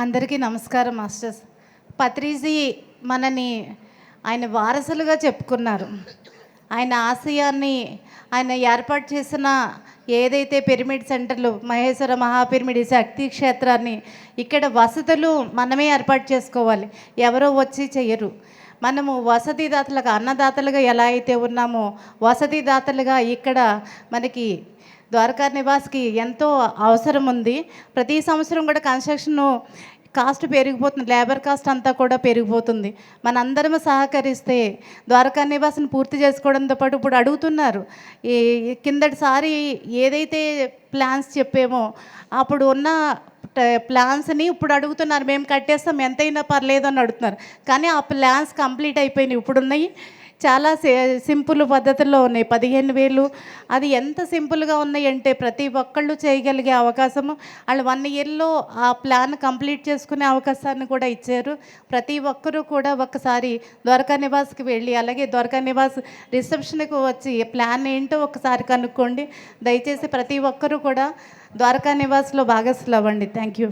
అందరికీ నమస్కారం మాస్టర్స్. పత్రిజీ మనని ఆయన వారసులుగా చెప్పుకున్నారు. ఆయన ఆశయాన్ని ఆయన ఏర్పాటు చేసిన ఏదైతే పిరమిడ్ సెంటర్లు మహేశ్వర మహాపిరమిడ్ శక్తి క్షేత్రాన్ని ఇక్కడ వసతులు మనమే ఏర్పాటు చేసుకోవాలి. ఎవరో వచ్చి చెయ్యరు మనము వసతిదాతలుగా అన్నదాతలుగా ఎలా అయితే ఉన్నామో వసతిదాతలుగా ఇక్కడ మనకి ద్వారకా నివాస్కి ఎంతో అవసరం ఉంది. ప్రతి సంవత్సరం కూడా కన్స్ట్రక్షన్ కాస్ట్ పెరిగిపోతుంది. లేబర్ కాస్ట్ అంతా కూడా పెరిగిపోతుంది. మనందరం సహకరిస్తే ద్వారకా నివాసం పూర్తి చేసుకోవడంతో పాటు ఇప్పుడు అడుగుతున్నారు. ఈ కిందటిసారి ఏదైతే ప్లాన్స్ చెప్పామో అప్పుడు ఉన్న ప్లాన్స్ని ఇప్పుడు అడుగుతున్నారు. మేము కట్టేస్తాం ఎంతైనా పర్లేదు అని అడుగుతున్నారు. కానీ ఆ ప్లాన్స్ కంప్లీట్ అయిపోయినాయి. ఇప్పుడు ఉన్నాయి చాలా సింపుల్ పద్ధతుల్లో ఉన్నాయి. పదిహేను వేలు అది ఎంత సింపుల్గా ఉన్నాయి అంటే ప్రతి ఒక్కళ్ళు చేయగలిగే అవకాశము. వాళ్ళు వన్ ఇయర్లో ఆ ప్లాన్ కంప్లీట్ చేసుకునే అవకాశాన్ని కూడా ఇచ్చారు. ప్రతి ఒక్కరూ కూడా ఒకసారి ద్వారకా నివాస్కి వెళ్ళి అలాగే ద్వారకా నివాస్ రిసెప్షన్కి వచ్చి ప్లాన్ ఏంటో ఒకసారి కనుక్కోండి. దయచేసి ప్రతి ఒక్కరూ కూడా ద్వారకా నివాస్లో భాగస్లు అవ్వండి. Thank you